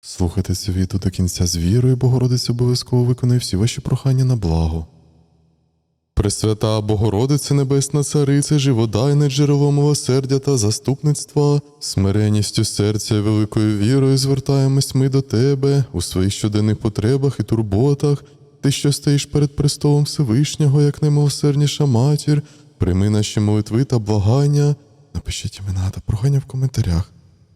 Слухайте відео до кінця з вірою, Богородиця обов'язково виконує всі ваші прохання на благо. Пресвята Богородице Небесна Цариця, живодайне джерело милосердя та заступництва, смиренністю серця і великою вірою звертаємось ми до Тебе у своїх щоденних потребах і турботах. Ти, що стоїш перед престолом Всевишнього, як наймилосердніша матір, прийми наші молитви та благання. Напишіть імена та прохання в коментарях.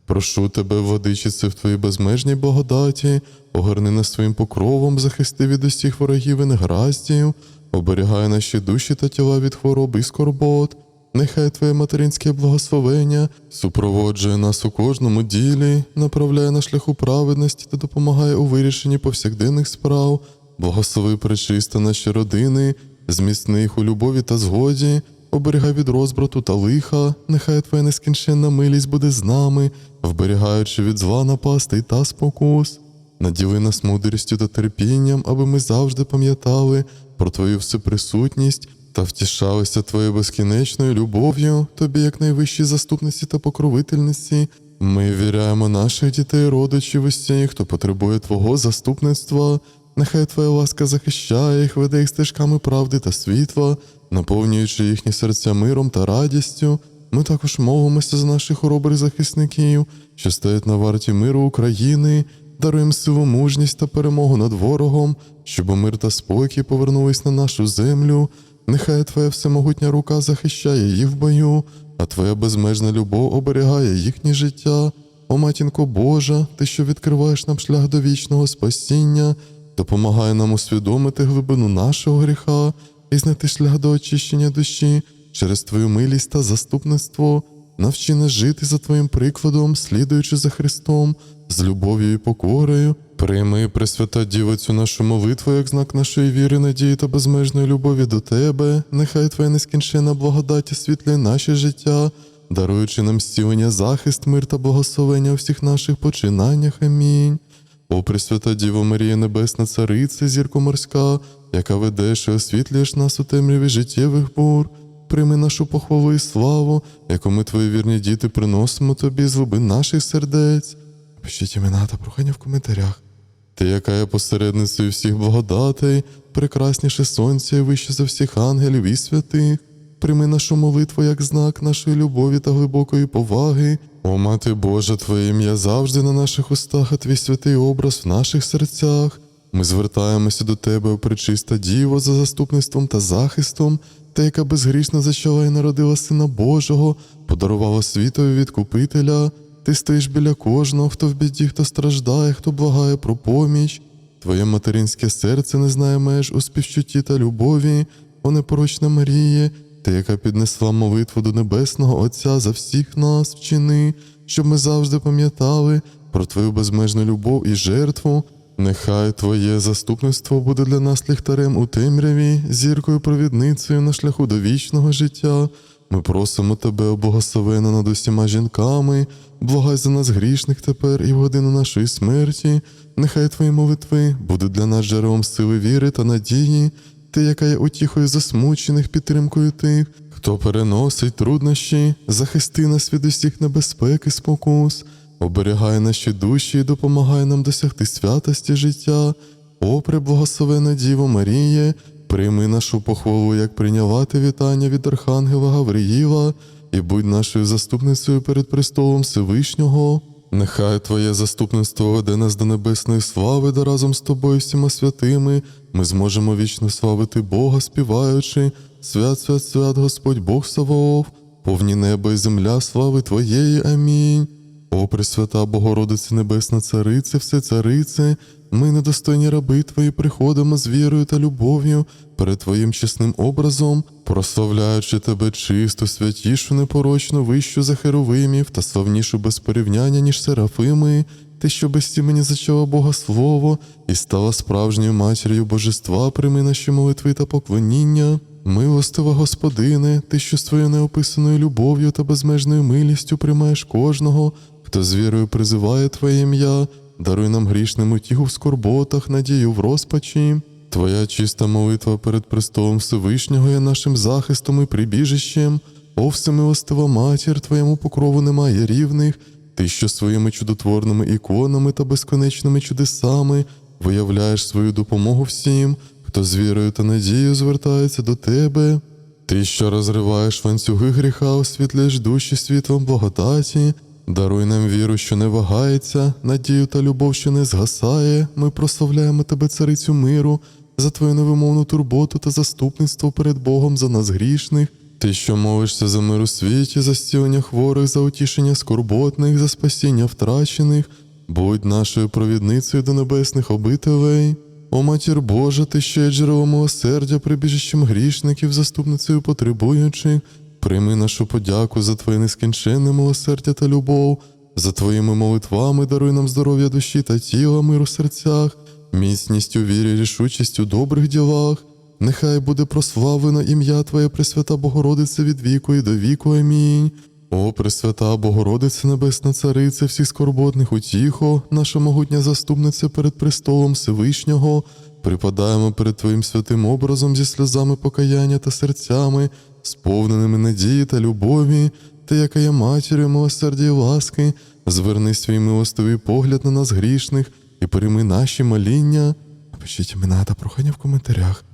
Прошу тебе, владичице, в твоїй безмежній благодаті, огорни нас своїм покровом, захисти від усіх ворогів і негараздів, оберігай наші душі та тіла від хвороб і скорбот. Нехай Твоє материнське благословення супроводжує нас у кожному ділі, направляє на шляху праведності та допомагає у вирішенні повсякденних справ. Благослови пречисто наші родини, зміцни їх у любові та згоді, оберігай від розбрату та лиха, нехай Твоя нескінченна милість буде з нами, вберігаючи від зла напастей та спокус. Наділи нас мудрістю та терпінням, аби ми завжди пам'ятали про Твою всеприсутність та втішалися Твоєю безкінечною любов'ю, Тобі, як найвищій заступниці та покровительниці. Ми віряємо наших дітей, родичів усіх, хто потребує Твого заступництва. Нехай Твоя ласка захищає їх, веде їх стежками правди та світла, наповнюючи їхні серця миром та радістю. Ми також молимося за наших хоробрих захисників, що стоять на варті миру України, даруємо силу, мужність та перемогу над ворогом, щоб мир та спокій повернулись на нашу землю. Нехай Твоя всемогутня рука захищає їх в бою, а Твоя безмежна любов оберігає їхнє життя. О матінко Божа, ти, що відкриваєш нам шлях до вічного спасіння, допомагай нам усвідомити глибину нашого гріха і знайти шлях до очищення душі через Твою милість та заступництво. Навчи нас жити за Твоїм прикладом, слідуючи за Христом, з любов'ю і покорою. Прийми, Пресвята Діво, цю нашу молитву як знак нашої віри, надії та безмежної любові до Тебе. Нехай Твоя нескінченна благодать освітлює наше життя, даруючи нам зцілення, захист, мир та благословення у всіх наших починаннях. Амінь. О Пресвята Діво Марія Небесна Цариця, зірко морська, яка ведеш і освітлюєш нас у темряві життєвих бур. Прийми нашу похвалу і славу, яку ми, твої вірні діти, приносимо тобі з глибин наших сердець. Пишіть імена та прохання в коментарях. Ти, яка є посередницею всіх благодатей, прекрасніше сонця і вище за всіх ангелів і святих. Прийми нашу молитву як знак нашої любові та глибокої поваги. О, Мати Божа, Твоє ім'я завжди на наших устах, а твій святий образ в наших серцях. Ми звертаємося до Тебе, о пречиста Діво, за заступництвом та захистом, та яка безгрішно зачала і народила Сина Божого, подарувала світові відкупителя. Ти стоїш біля кожного, хто в біді, хто страждає, хто благає про поміч. Твоє материнське серце не знає меж у співчутті та любові, о непорочна Маріє, ти, яка піднесла молитву до Небесного Отця за всіх нас, вчини, щоб ми завжди пам'ятали про Твою безмежну любов і жертву. Нехай Твоє заступництво буде для нас ліхтарем у темряві, зіркою провідницею на шляху до вічного життя. Ми просимо Тебе, о благословена над усіма жінками, благай за нас грішних тепер і в годину нашої смерті. Нехай Твої молитви будуть для нас джерелом сили віри та надії, Ти, яка є утіхою засмучених, підтримкою тих, хто переносить труднощі, захисти нас від усіх небезпек і спокус, оберігай наші душі і допомагай нам досягти святості життя. О, преблагословена Діво Маріє, прийми нашу похвалу, як прийняла ти вітання від Архангела Гавриїла, і будь нашою заступницею перед престолом Всевишнього. Нехай Твоє заступництво веде нас до небесної слави, де разом з тобою всіма святими ми зможемо вічно славити Бога, співаючи Свят, свят, свят, Господь Бог Саваоф, повні небо і земля, слави Твоєї. Амінь. О, Пресвята Богородице Небесна Царице, все царице, ми, недостойні раби Твої, приходимо з вірою та любов'ю перед Твоїм чесним образом, прославляючи Тебе чисту, святішу, непорочну, вищу за херовимів та славнішу без порівняння, ніж серафими, ти, що без мені зачала Бога Слово і стала справжньою матір'ю Божества, прийми наші молитви та поклоніння. Милостива Господине, ти, що з твоєю неописаною любов'ю та безмежною милістю приймаєш кожного, хто з вірою призиває Твоє ім'я, даруй нам грішним утіху в скорботах, надію в розпачі. Твоя чиста молитва перед престолом Всевишнього є нашим захистом і прибіжищем. О, всемилостива матір, Твоєму покрову немає рівних, ти, що своїми чудотворними іконами та безконечними чудесами виявляєш свою допомогу всім, хто з вірою та надією звертається до тебе. Ти, що розриваєш ланцюги гріха, освітлюєш душі світлом благодаті, даруй нам віру, що не вагається, надію та любов, що не згасає. Ми прославляємо тебе, царицю миру, за твою невимовну турботу та заступництво перед Богом за нас грішних. Ти, що молишся за мир у світі, за зцілення хворих, за утішення скорботних, за спасіння втрачених, будь нашою провідницею до небесних обителей. О матір Божа, ти є джерело милосердя, прибіжищем грішників, заступницею потребуючих, прийми нашу подяку за твоє нескінченне милосердя та любов, за твоїми молитвами даруй нам здоров'я душі та тіла, мир у серцях, міцність у вірі, рішучість у добрих ділах. Нехай буде прославлено ім'я Твоє, Пресвята Богородице від віку і до віку. Амінь. О, Пресвята Богородице Небесна Царице, всіх скорботних утіхо, наша могутня заступниця перед престолом Всевишнього, припадаємо перед Твоїм святим образом зі сльозами покаяння та серцями, сповненими надії та любові, ти, яка є матір'ю милосердя і ласки, зверни свій милостивий погляд на нас грішних і прийми наші моління. Напишіть імена та прохання в коментарях.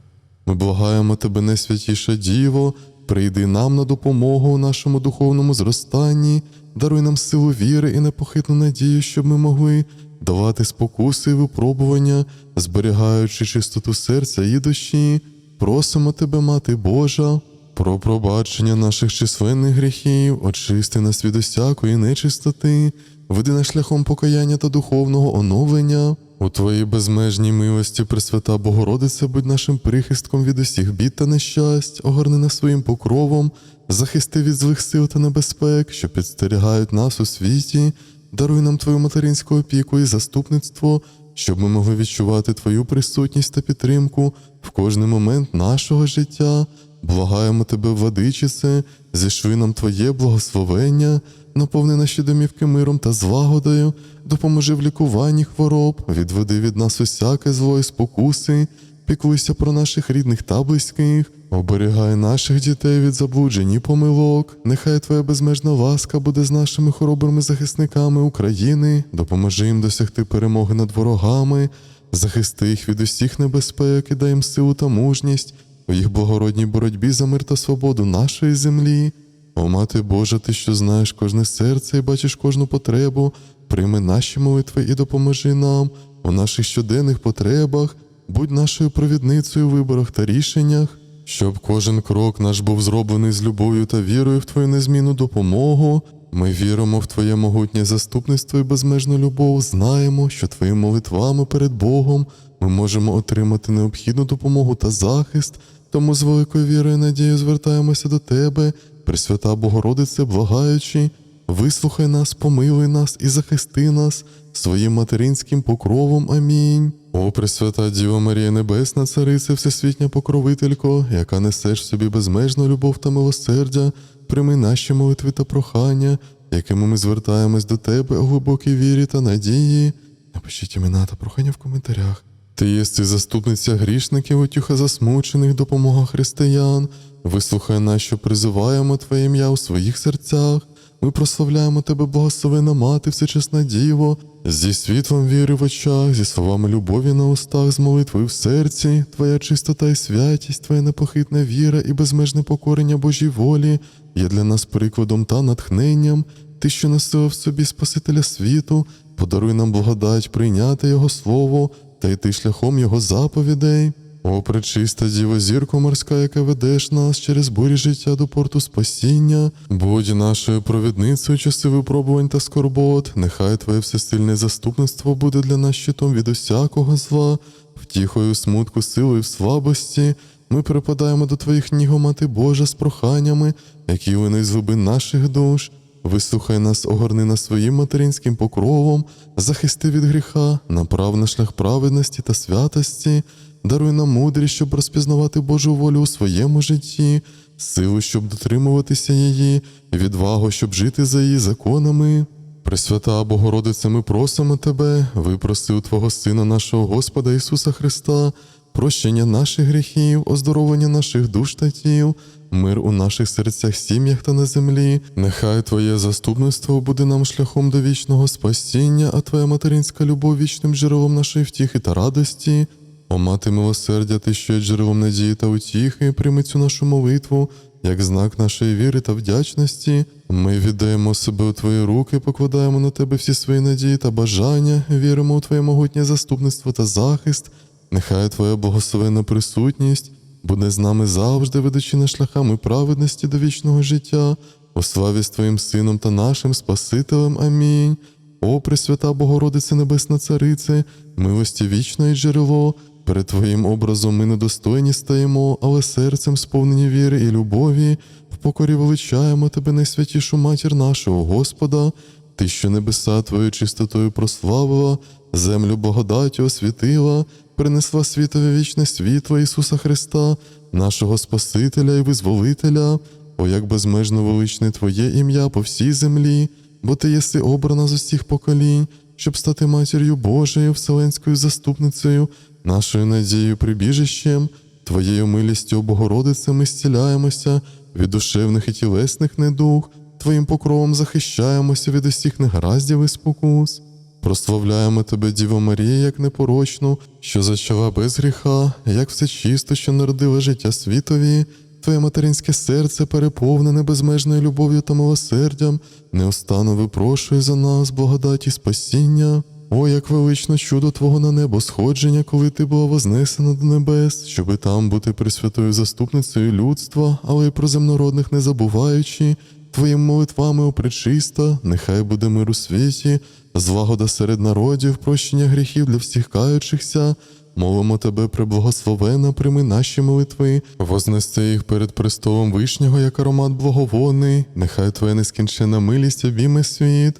Ми благаємо тебе, найсвятіша Діво, прийди нам на допомогу у нашому духовному зростанні, даруй нам силу віри і непохитну надію, щоб ми могли давати спокуси і випробування, зберігаючи чистоту серця і душі. Просимо тебе, Мати Божа, про пробачення наших численних гріхів, очисти нас від усякої нечистоти, веди нас шляхом покаяння та духовного оновлення. У Твоїй безмежній милості, Пресвята Богородиця, будь нашим прихистком від усіх бід та нещасть, огорни нас своїм покровом, захисти від злих сил та небезпек, що підстерігають нас у світі, даруй нам Твою материнську опіку і заступництво, щоб ми могли відчувати Твою присутність та підтримку в кожний момент нашого життя. Благаємо Тебе, владичице, зішви нам Твоє благословення, наповни наші домівки миром та злагодою, допоможи в лікуванні хвороб, відведи від нас усяке зло і спокуси, піклуйся про наших рідних та близьких, оберігай наших дітей від заблуджень і помилок. Нехай Твоя безмежна ласка буде з нашими хоробрими захисниками України, допоможи їм досягти перемоги над ворогами, захисти їх від усіх небезпек і дай їм силу та мужність у їх благородній боротьбі за мир та свободу нашої землі. О, Мати Божа, ти що знаєш кожне серце і бачиш кожну потребу, прийми наші молитви і допоможи нам у наших щоденних потребах, будь нашою провідницею у виборах та рішеннях, щоб кожен крок наш був зроблений з любов'ю та вірою в Твою незмінну допомогу. Ми віримо в Твоє могутнє заступництво і безмежну любов, знаємо, що Твоїми молитвами перед Богом ми можемо отримати необхідну допомогу та захист, тому з великою вірою і надією звертаємося до Тебе, Пресвята Богородице, благаючи, вислухай нас, помилуй нас і захисти нас своїм материнським покровом. Амінь. О, Пресвята Діва Марія Небесна, Цариця, Всесвітня Покровителько, яка несеш в собі безмежну любов та милосердя, прийми наші молитви та прохання, якими ми звертаємось до Тебе у глибокій вірі та надії. Напишіть імена та прохання в коментарях. Ти єси заступниця грішників, утюха засмучених, допомога християн. Вислухай нас, що призиваємо Твоє ім'я у своїх серцях. Ми прославляємо Тебе, благословена мати, всечесна Діво, зі світлом віри в очах, зі словами любові на устах, з молитвою в серці, Твоя чистота і святість, Твоя непохитна віра і безмежне покорення Божій волі є для нас прикладом та натхненням. Ти, що носила в собі Спасителя світу, подаруй нам благодать прийняти Його Слово та йти шляхом Його заповідей. О, пречиста Діво, зірко морська, яка ведеш нас через бурі життя до порту спасіння, будь нашою провідницею часи випробувань та скорбот, нехай Твоє всесильне заступництво буде для нас щитом від усякого зла, втіхою, смутку, силою в слабості. Ми припадаємо до Твоїх ніг, Мати Божа, з проханнями, які линуть з глибин наших душ. Вислухай нас, огорни нас своїм материнським покровом, захисти від гріха, направ на шлях праведності та святості, даруй нам мудрість, щоб розпізнавати Божу волю у своєму житті, силу, щоб дотримуватися її, відвагу, щоб жити за її законами. Пресвята Богородице, ми просимо Тебе, випроси у Твого Сина, нашого Господа Ісуса Христа, прощення наших гріхів, оздоровлення наших душ та тіл, мир у наших серцях, сім'ях та на землі. Нехай Твоє заступництво буде нам шляхом до вічного спасіння, а Твоя материнська любов вічним джерелом нашої втіхи та радості. О мати милосердя, ти що є джерелом надії та утіхи, прийми цю нашу молитву, як знак нашої віри та вдячності. Ми віддаємо себе у Твої руки, покладаємо на Тебе всі свої надії та бажання, віримо у Твоє могутнє заступництво та захист. Нехай Твоя благословенна присутність буде з нами завжди, ведучи на шляхами праведності до вічного життя, у славі з Твоїм Сином та нашим Спасителем. Амінь. О, Пресвята Богородице Небесна Царице, милості вічної джерело, перед Твоїм образом ми недостойні стаємо, але серцем сповнені віри і любові, в покорі величаємо Тебе, найсвятішу матір нашого Господа, Ти, що небеса Твоєю чистотою прославила, землю благодаттю освітила, принесла світові вічне світло Ісуса Христа, нашого Спасителя і Визволителя, о, як безмежно величне Твоє ім'я по всій землі, бо Ти єси обрана з усіх поколінь, щоб стати матір'ю Божою, вселенською заступницею, нашою надією прибіжищем, Твоєю милістю, Богородице, ми зціляємося від душевних і тілесних недуг, Твоїм покровом захищаємося від усіх негараздів і спокус. Прославляємо Тебе, Діво Марія, як непорочну, що зачала без гріха, як все чисто, що народила життя світові. Твоє материнське серце, переповнене безмежною любов'ю та милосердям, неостанно випрошує за нас благодаті спасіння. О, як велично чудо Твого на небо сходження, коли ти була вознесена до небес, щоби там бути присвятою заступницею людства, але й про земнородних не забуваючи, Твоїми молитвами опричиста, нехай буде мир у світі, злагода серед народів, прощення гріхів для всіх каючихся. Молимо тебе, преблагословена, прийми наші молитви, вознести їх перед престолом Вишнього, як аромат благовонний, нехай твоя нескінченна милість обійме світ.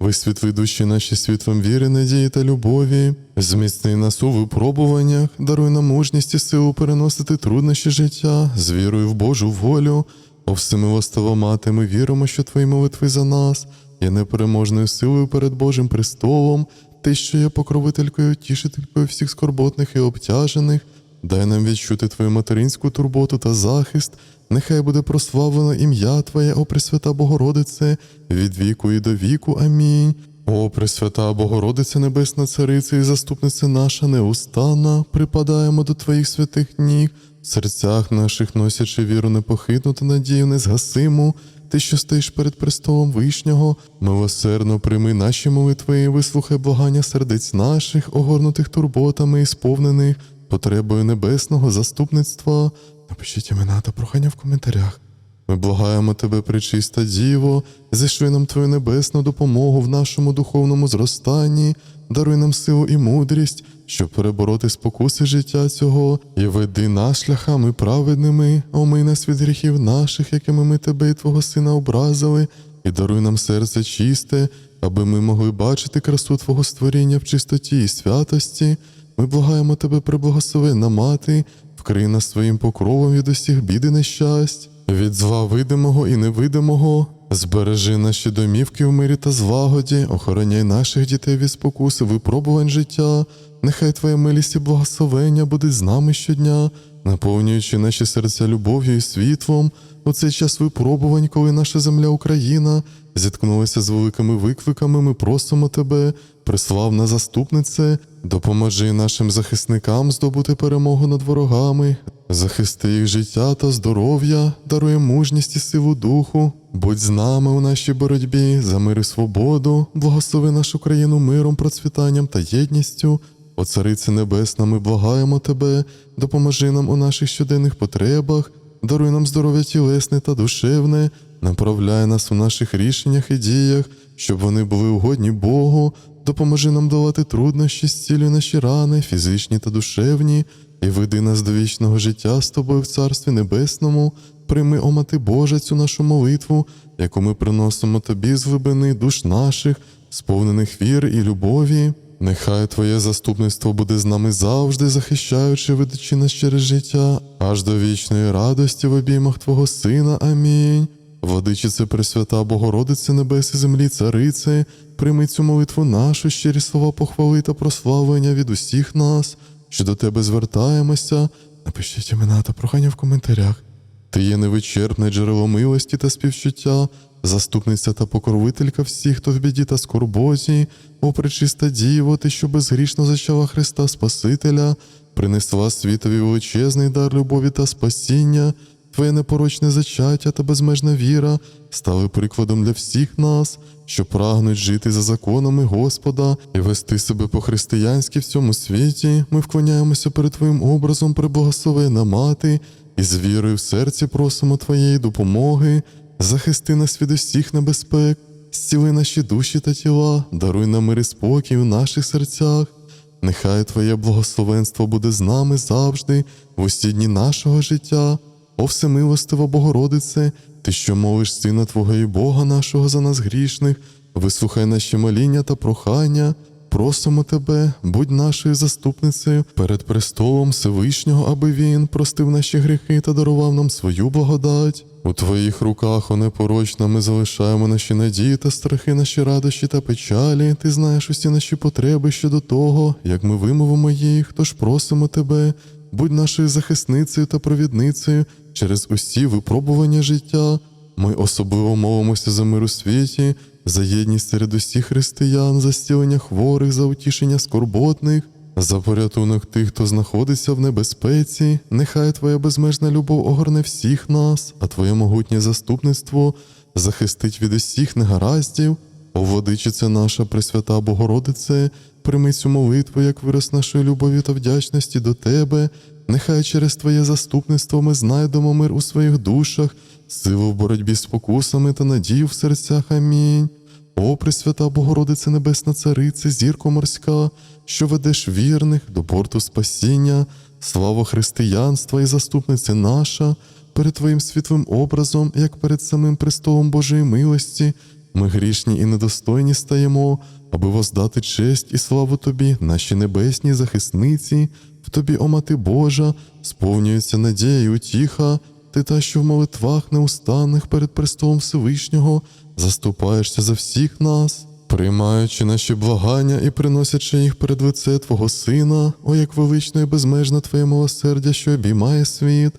Висвітли душі наші світлом віри, надії та любові, зміцни нас у випробуваннях, даруй нам мужність і силу переносити труднощі життя з вірою в Божу волю. О всемилостива мати, ми віримо, що твої молитви за нас є непереможною силою перед Божим престолом, ти, що є покровителькою, тішителькою всіх скорботних і обтяжених. Дай нам відчути твою материнську турботу та захист. Нехай буде прославлено ім'я Твоє, о Пресвята Богородице, від віку і до віку. Амінь. О, Пресвята Богородице, Небесна Цариця і заступниця наша неустанна, припадаємо до Твоїх святих ніг, в серцях наших носячи віру непохитну та надію незгасиму. Ти, що стоїш перед престолом Вишнього, милосердно прийми наші молитви, і вислухай благання сердець наших, огорнутих турботами і сповнених потребою небесного заступництва. Напишіть імена та прохання в коментарях. Ми благаємо тебе, пречиста Діво, зішли нам Твою небесну допомогу в нашому духовному зростанні, даруй нам силу і мудрість, щоб перебороти спокуси життя цього, і веди нас шляхами праведними, омий нас від гріхів наших, якими ми тебе і Твого Сина образили, і даруй нам серце чисте, аби ми могли бачити красу Твого створіння в чистоті і святості. Ми благаємо тебе, преблагословенна мати, вкрий нас своїм покровом від усіх бід і нещасть, від зла видимого і невидимого. Збережи наші домівки в мирі та злагоді, охороняй наших дітей від спокуси, випробувань життя. Нехай Твоя милість і благословення буде з нами щодня, наповнюючи наші серця любов'ю і світлом. У цей час випробувань, коли наша земля Україна зіткнулася з великими викликами, ми просимо Тебе, приславна заступнице, допоможи нашим захисникам здобути перемогу над ворогами, захисти їх життя та здоров'я, дарує мужність і силу духу. Будь з нами у нашій боротьбі за мир і свободу, благослови нашу країну миром, процвітанням та єдністю. О Царице Небесна, ми благаємо Тебе, допоможи нам у наших щоденних потребах, даруй нам здоров'я тілесне та душевне, направляй нас у наших рішеннях і діях, щоб вони були угодні Богу, допоможи нам долати труднощі, зцілюй наші рани, фізичні та душевні, і веди нас до вічного життя з тобою в Царстві Небесному. Прийми, о Мати Божа, цю нашу молитву, яку ми приносимо тобі з глибини душ наших, сповнених віри і любові. Нехай Твоє заступництво буде з нами завжди, захищаючи, ведучи нас через життя, аж до вічної радості в обіймах Твого Сина. Амінь. Владичице Пресвята Богородице Небес і землі, Царице, прийми цю молитву нашу, щирі слова похвали та прославлення від усіх нас, що до тебе звертаємося. Напишіть імена та прохання в коментарях. Ти є невичерпне джерело милості та співчуття, заступниця та покровителька всіх, хто в біді та скорботі, о пречиста діво, ти, що безгрішно зачала Христа Спасителя, принесла світові величезний дар любові та спасіння, твоє непорочне зачаття та безмежна віра стали прикладом для всіх нас, що прагнуть жити за законами Господа і вести себе по-християнськи в цьому світі. Ми вклоняємося перед Твоїм образом, преблагословена мати, і з вірою в серці просимо Твоєї допомоги, захисти нас від усіх небезпек, зціли наші душі та тіла, даруй нам мир і спокій у наших серцях. Нехай Твоє благословенство буде з нами завжди, в усі дні нашого життя. О всемилостива Богородице, Ти, що молиш Сина Твого і Бога нашого за нас грішних, вислухай наші моління та прохання. Просимо Тебе, будь нашою заступницею перед престолом Всевишнього, аби Він простив наші гріхи та дарував нам свою благодать. У Твоїх руках, о непорочна, ми залишаємо наші надії та страхи, наші радощі та печалі. Ти знаєш усі наші потреби щодо того, як ми вимовимо їх, тож просимо Тебе, будь нашою захисницею та провідницею через усі випробування життя. Ми особливо молимося за мир у світі, за єдність серед усіх християн, за зцілення хворих, за утішення скорботних, за порятунок тих, хто знаходиться в небезпеці. Нехай Твоя безмежна любов огорне всіх нас, а Твоє могутнє заступництво захистить від усіх негараздів. О, владичице наша Пресвята Богородице, прийми цю молитву як вираз нашої любові та вдячності до Тебе. Нехай через Твоє заступництво ми знайдемо мир у своїх душах, силу в боротьбі з спокусами та надію в серцях. Амінь. О, Пресвята Богородице Небесна Царице, зірко морська, що ведеш вірних до порту спасіння, слава християнства і заступнице наша, перед Твоїм світлим образом, як перед самим престолом Божої милості, ми грішні і недостойні стаємо, аби воздати честь і славу Тобі, наші небесні захисниці, в Тобі, о Мати Божа, сповнюється надія і утіха, ти та, що в молитвах неустанних перед престолом Всевишнього заступаєшся за всіх нас, приймаючи наші благання і приносячи їх перед лице Твого Сина, о як велично і безмежно Твоє милосердя, що обіймає світ,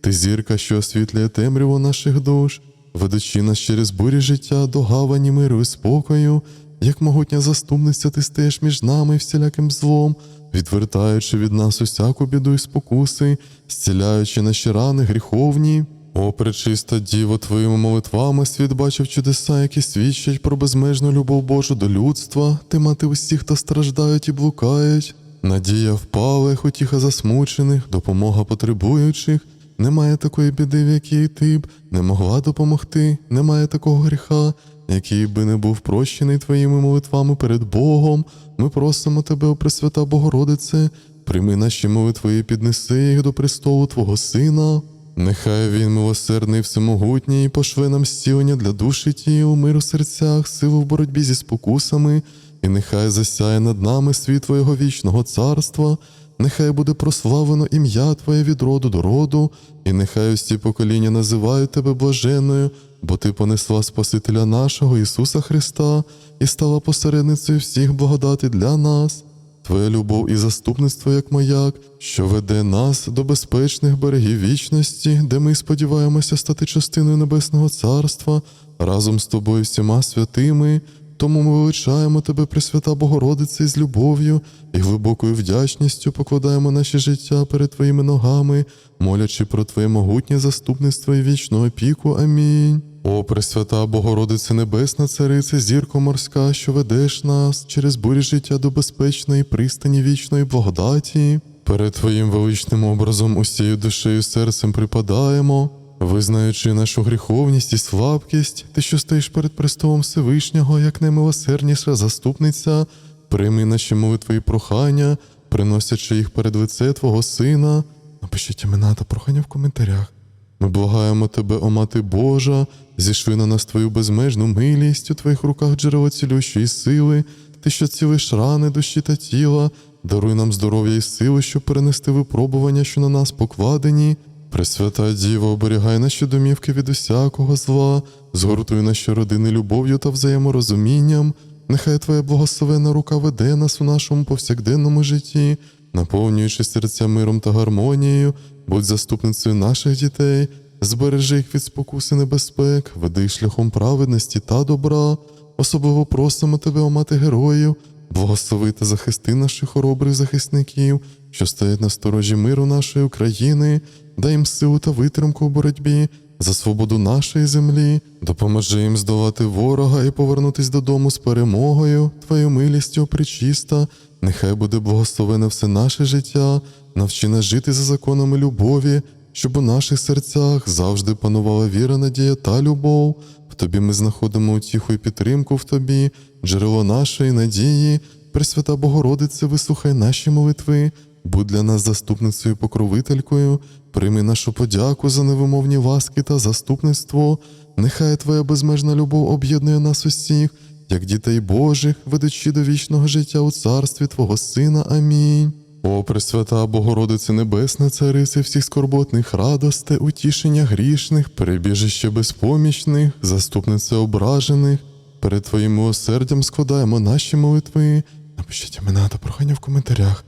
ти зірка, що освітлює темряву наших душ, ведучи нас через бурі життя до гавані миру і спокою, як могутня заступниця, ти стаєш між нами всіляким злом, відвертаючи від нас усяку біду і спокуси, зціляючи наші рани гріховні. О, пречиста Діво, твоїми молитвами світ бачив чудеса, які свідчать про безмежну любов Божу до людства, ти мати усіх, хто страждають і блукають. Надія впалих, утіха засмучених, допомога потребуючих. Немає такої біди, в якій ти б не могла допомогти, немає такого гріха, який би не був прощений твоїми молитвами перед Богом. Ми просимо тебе, о Пресвята Богородице, прийми наші молитви і піднеси їх до престолу Твого Сина. Нехай він милосердний, всемогутній, пошле нам зцілення для душі тіл, мир у серцях, силу в боротьбі зі спокусами, і нехай засяє над нами світ Твоєго вічного царства, нехай буде прославлено ім'я Твоє від роду до роду, і нехай усі покоління називають Тебе блаженною, бо Ти понесла Спасителя нашого Ісуса Христа і стала посередницею всіх благодати для нас. Твоя любов і заступництво як маяк, що веде нас до безпечних берегів вічності, де ми сподіваємося стати частиною Небесного Царства разом з тобою всіма святими. Тому ми величаємо тебе, Пресвята Богородице, з любов'ю і глибокою вдячністю покладаємо наше життя перед Твоїми ногами, молячи про Твоє могутнє заступництво і вічну опіку. Амінь. О, Пресвята Богородице Небесна Царице, зірко морська, що ведеш нас через бурі життя до безпечної пристані вічної благодаті. Перед Твоїм величним образом усією душею серцем припадаємо, визнаючи нашу гріховність і слабкість, ти, що стоїш перед престолом Всевишнього, як наймилосердніша заступниця, прийми наші молитви і прохання, приносячи їх перед лице Твого Сина. Напишіть імена та прохання в коментарях. Ми благаємо тебе, о Мати Божа, зішви на нас твою безмежну милість у твоїх руках джерело цілющої сили, ти, що цілиш рани душі та тіла, даруй нам здоров'я і сили, щоб перенести випробування, що на нас покладені. Пресвята Діва, оберігай наші домівки від усякого зла, згортуй наші родини любов'ю та взаєморозумінням. Нехай Твоя благословенна рука веде нас у нашому повсякденному житті, наповнюючи серця миром та гармонією, будь заступницею наших дітей, збережи їх від спокуси небезпек, веди шляхом праведності та добра. Особливо просимо тебе, о мати героїв, благослови та захисти наших хоробрих захисників, що стоять на сторожі миру нашої України, дай їм силу та витримку в боротьбі за свободу нашої землі, допоможи їм здолати ворога і повернутись додому з перемогою, Твоєю милістю причиста, нехай буде благословене все наше життя, навчи нас жити за законами любові, щоб у наших серцях завжди панувала віра, надія та любов. В тобі ми знаходимо утіху і підтримку в тобі, джерело нашої надії, Пресвята Богородице, вислухай наші молитви, будь для нас заступницею покровителькою, прийми нашу подяку за невимовні ласки та заступництво. Нехай Твоя безмежна любов об'єднує нас усіх, як дітей Божих, ведучи до вічного життя у царстві Твого Сина. Амінь. О, Пресвята Богородице Небесна, Царице всіх скорботних радосте, утішення грішних, перебіжище безпомічних, заступниця ображених. Перед Твоїм милосердям складаємо наші молитви. Напишіть імена та прохання в коментарях.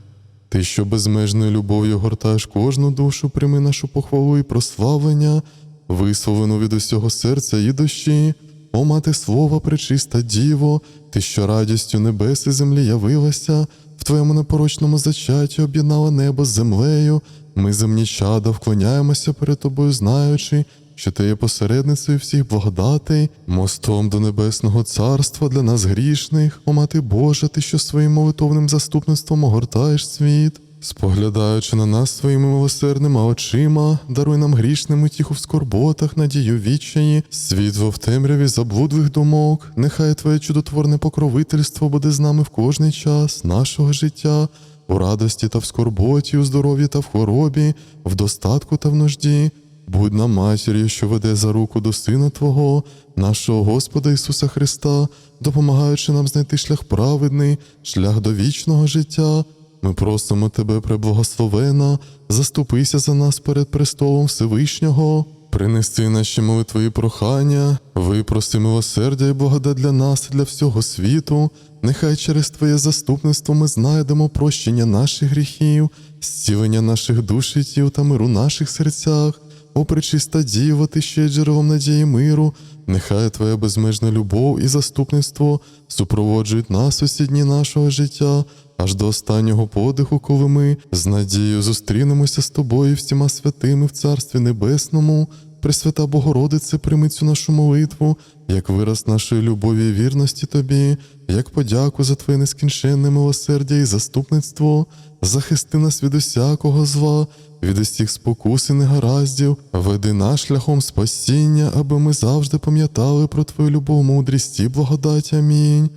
Ти, що безмежною любов'ю гортаєш кожну душу, прийми нашу похвалу і прославлення, висловлену від усього серця і душі. О, мати слова, пречиста діво, ти, що радістю небес і землі явилася, в твоєму непорочному зачаті об'єднала небо з землею. Ми, земні чада, вклоняємося перед тобою, знаючи, що ти є посередницею всіх благодатей, мостом до небесного царства для нас грішних, о мати Божа, ти, що своїм молитовним заступництвом огортаєш світ. Споглядаючи на нас своїми милосердними очима, даруй нам грішним утіху в скорботах, надію відчаї, світло в темряві заблудлих думок. Нехай Твоє чудотворне покровительство буде з нами в кожний час нашого життя, у радості та в скорботі, у здоров'ї та в хворобі, в достатку та в нужді. Будь нам матір'ю, що веде за руку до Сина Твого, нашого Господа Ісуса Христа, допомагаючи нам знайти шлях праведний, шлях до вічного життя. Ми просимо Тебе, преблагословена, заступися за нас перед престолом Всевишнього, принеси наші молитви і прохання, випроси милосердя і благодать для нас і для всього світу. Нехай через Твоє заступництво ми знайдемо прощення наших гріхів, зцілення наших душ і тіл та миру наших серцях. О, пречиста діва, ти ще джерелом надії миру, нехай Твоя безмежна любов і заступництво супроводжують нас усі дні нашого життя, аж до останнього подиху, коли ми з надією зустрінемося з тобою всіма святими в Царстві Небесному. Пресвята Богородице, прийми цю нашу молитву, як вираз нашої любові і вірності Тобі, як подяку за Твоє нескінченне милосердя і заступництво, захисти нас від усякого зла, від усіх спокус і негараздів, веди нас шляхом спасіння, аби ми завжди пам'ятали про Твою любов, мудрість і благодать. Амінь.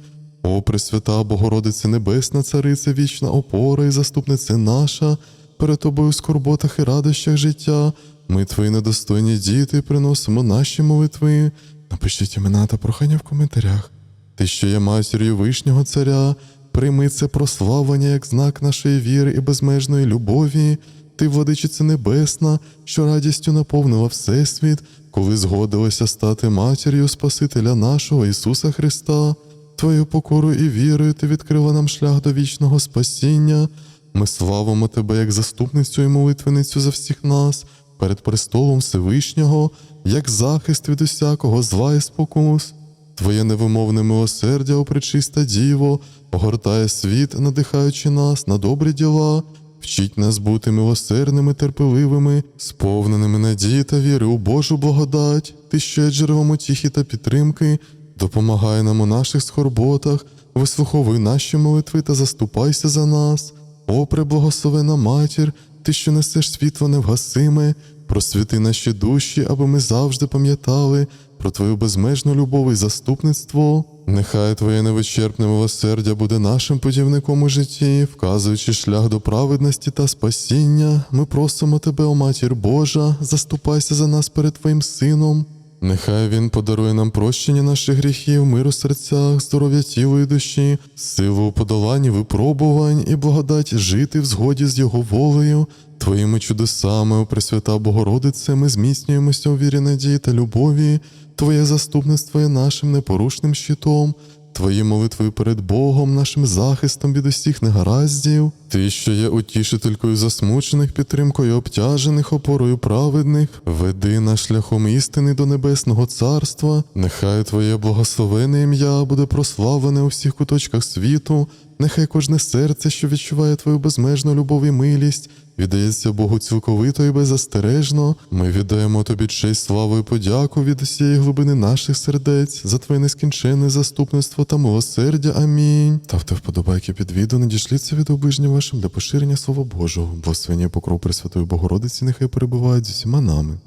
О, Пресвята Богородице Небесна, Цариця, вічна опора і заступниця наша, перед тобою в скорботах і радощах життя. Ми, твої недостойні діти, приносимо наші молитви. Напишіть імена та прохання в коментарях. Ти, що є матір'ю вишнього царя, прийми це прославлення як знак нашої віри і безмежної любові. Ти, владичиця небесна, що радістю наповнила Всесвіт, коли згодилася стати матір'ю Спасителя нашого Ісуса Христа. Твою покорою і вірою ти відкрила нам шлях до вічного спасіння. Ми славимо тебе як заступницю і молитвеницю за всіх нас перед престолом Всевишнього, як захист від усякого зла і спокус. Твоє невимовне милосердя, о Діво, огортає світ, надихаючи нас на добрі діла, вчить нас бути милосердними, терпеливими, сповненими надії та віри у Божу благодать, ти є джерелом утіхи та підтримки, допомагай нам у наших скорботах, вислуховуй наші молитви та заступайся за нас. О, преблагословена матір, ти, що несеш світло невгасиме, просвіти наші душі, аби ми завжди пам'ятали про Твою безмежну любов і заступництво. Нехай Твоє невичерпне милосердя буде нашим подівником у житті, вказуючи шлях до праведності та спасіння. Ми просимо Тебе, о Матір Божа, заступайся за нас перед Твоїм Сином. Нехай Він подарує нам прощення наших гріхів, мир у серцях, здоров'я тіла і душі, силу у подоланні випробувань і благодать жити в згоді з Його волею. Твоїми чудесами, о Пресвята Богородице, ми зміцнюємося у вірі надії та любові. Твоє заступництво є нашим непорушним щитом. Твої молитви перед Богом, нашим захистом від усіх негараздів. Ти, що є утішителькою засмучених, підтримкою обтяжених, опорою праведних, веди нас шляхом істини до небесного царства. Нехай Твоє благословене ім'я буде прославлене у всіх куточках світу. Нехай кожне серце, що відчуває Твою безмежну любов і милість, віддається Богу цілковито і беззастережно. Ми віддаємо Тобі честь, славу і подяку від усієї глибини наших сердець за Твоє нескінченне заступництво та милосердя. Амінь. Ставте вподобайки під відео, надішліться від обижнім вашим для поширення Слова Божого. Благословення і покров Пресвятої Богородиці нехай перебувають з усіма нами.